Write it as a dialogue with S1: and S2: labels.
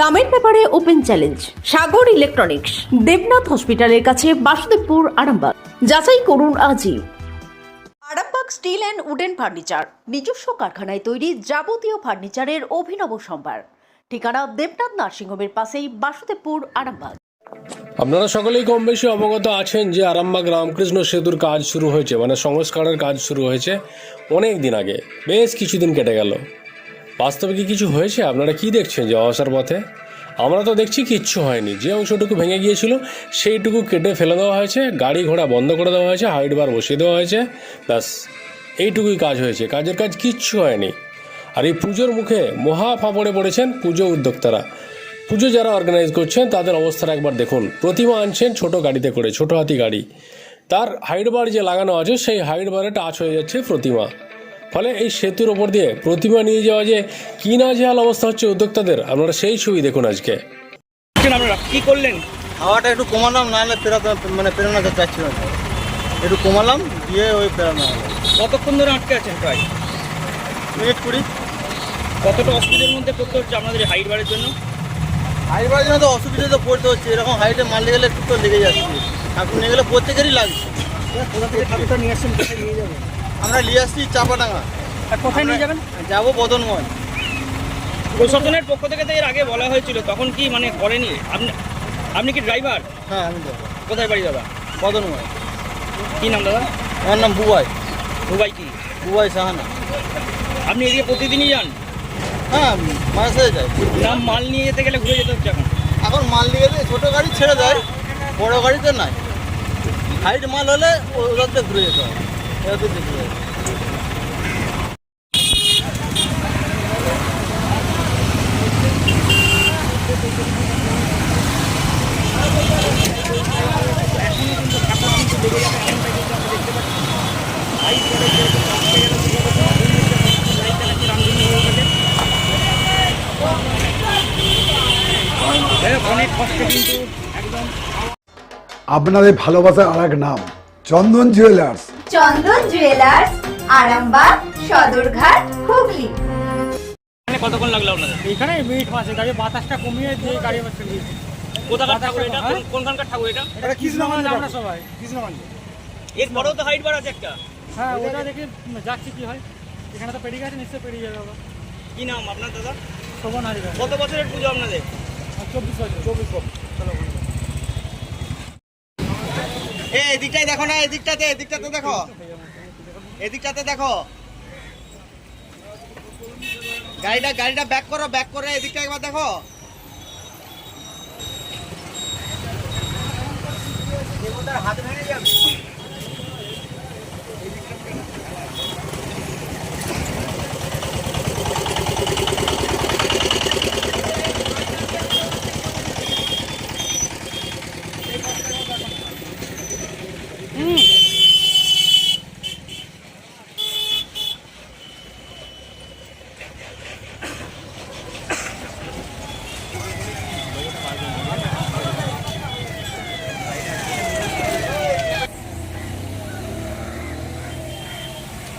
S1: দামের ব্যাপারে open challenge Sagar electronics Debnath হসপিটালের কাছে বাসুদেবপুর আরামবাগ। যাচাই করুন আজই। Arambagh steel and wooden furniture নিজস্ব কারখানায় তৈরি যাবতীয় ফার্নিচারের অভিনব সম্ভার। ঠিকানা দেবনাথ নার্সিংহোমের পাশেই বাসুদেবপুর আরামবাগ।
S2: আপনারা সকলেই কম বেশি অবগত আছেন যে আরামবাগ রামকৃষ্ণ সেতুর কাজ শুরু হয়েছে মানে সংস্কারের কাজ শুরু হয়েছে অনেক দিন আগে। বেশ কিছুদিন কেটে গেল। বাস্তবে কি কিছু হয়েছে? আপনারা কি দেখছেন যে অবসর পথে? আমরা তো দেখছি কিচ্ছু হয়নি। যে অংশটুকু ভেঙে গিয়েছিল, সেইটুকু কেটে ফেলে দেওয়া হয়েছে, গাড়ি ঘোড়া বন্ধ করে দেওয়া হয়েছে, হাইট বার বসিয়ে দেওয়া হয়েছে, ব্যাস, এইটুকুই কাজ হয়েছে। কাজের কাজ কিচ্ছু হয়নি। আর এই পুজোর মুখে মহা ফাঁপড়ে পড়েছেন পুজো উদ্যোক্তারা। পুজো যারা অর্গানাইজ করছেন, তাদের অবস্থাটা একবার দেখুন। প্রতিমা আনছেন ছোট গাড়িতে করে, ছোট হাতি গাড়ি। তার হাইট বার যে লাগানো আছে, সেই হাইট বারে টাচ হয়ে যাচ্ছে প্রতিমা। ফলে এই সেতুর ওপর দিয়ে প্রতিমা নিয়ে যাওয়া যে কি না জেহাল অবস্থা হচ্ছে উদ্যোক্তাদের আপনারা সেই ছবি দেখুন আজকে।
S3: আপনারা কি করলেন?
S4: হাওয়াটা একটু কমালাম নাহলে পেরাতে মানে পেরোনো চাচ্ছিল না একটু কমালাম দিয়ে ওই পেরানো হলো।
S3: কতক্ষণ ধরে আটকে আছেন প্রায়?
S4: মিনিট কুড়ি।
S3: কতটা অসুবিধার মধ্যে পড়তে হচ্ছে আপনাদের এই হাইট বাড়ির জন্য?
S4: হাইট বাড়ির জন্য তো অসুবিধা তো পড়তে হচ্ছে। এরকম হাইটে মারলে গেলে একটু তো লেগে যাচ্ছে। ঠাকুর নিয়ে গেলে প্রত্যেকেরই লাগছে।
S3: কোথা থেকে ঠাকুরটা নিয়ে আসছেন কোথায় নিয়ে যাবেন?
S4: আমরা নিয়ে আসছি চাপাডাঙ্গা।
S3: আর কোথায় নিয়ে যাবেন?
S4: যাব বদনময়
S3: প্রশাসনের পক্ষ থেকে তো এর আগে বলা হয়েছিল তখন কি মানে করেনি আপনি আপনি কি ড্রাইভার?
S4: হ্যাঁ আমি যাব
S3: কোথায় বাড়ি দাদা?
S4: বদনময়
S3: কী নাম দাদা?
S4: আমার নাম বুবাই।
S3: বুবাই কি?
S4: বুবাই সাহানা।
S3: আপনি এদিকে প্রতিদিনই যান?
S4: হ্যাঁ মাঝে সাঝে যাই।
S3: নাম মাল নিয়ে যেতে গেলে ঘুরে যেতে হচ্ছে এখন।
S4: এখন মাল নিয়ে গেলে ছোটো গাড়ি ছেড়ে দেয় বড় গাড়িতে নাই। হাইট মাল হলে ওদের ঘুরে যেতে হয়।
S5: আপনাদের ভালোবাসার আর এক নাম চন্দন জুয়েলার্স
S6: চন্দন জুয়েলার্স আরামবাগ সদরঘাট হুগলি।
S3: এখানে কতক্ষণ লাগল আপনাদের?
S7: এখানে মিনিট পাঁচে গাড়ি বাতাসটা কমিয়ে দিয়ে গাড়ি আমার চলে গেছে।
S3: কোথাকার ঠাকুর এটা? কোনখানকার ঠাকুর এটা?
S7: এটা কৃষ্ণগঞ্জ আমরা সবাই। কৃষ্ণগঞ্জ
S3: এর পরেও তো হাইট বার আছে একটা।
S7: হ্যাঁ ওটা দেখে যাচ্ছি কি হয়। এখানে তো পেরিয়ে গেছে নিশ্চয়ই পেরিয়ে যাবে বাবা
S3: কি নাম আপনার দাদা?
S7: শোভন হারিয়ে
S3: কত বছরের পুজো আপনাদের?
S7: চব্বিশ বছর। চব্বিশ বছর।
S4: এ এদিকটাই দেখো না, এদিকটাতে এদিকটাতে দেখো। এদিকটাতে দেখো। গাড়িটা গাড়িটা ব্যাক করো ব্যাক করে এদিকটা একবার দেখো। হাত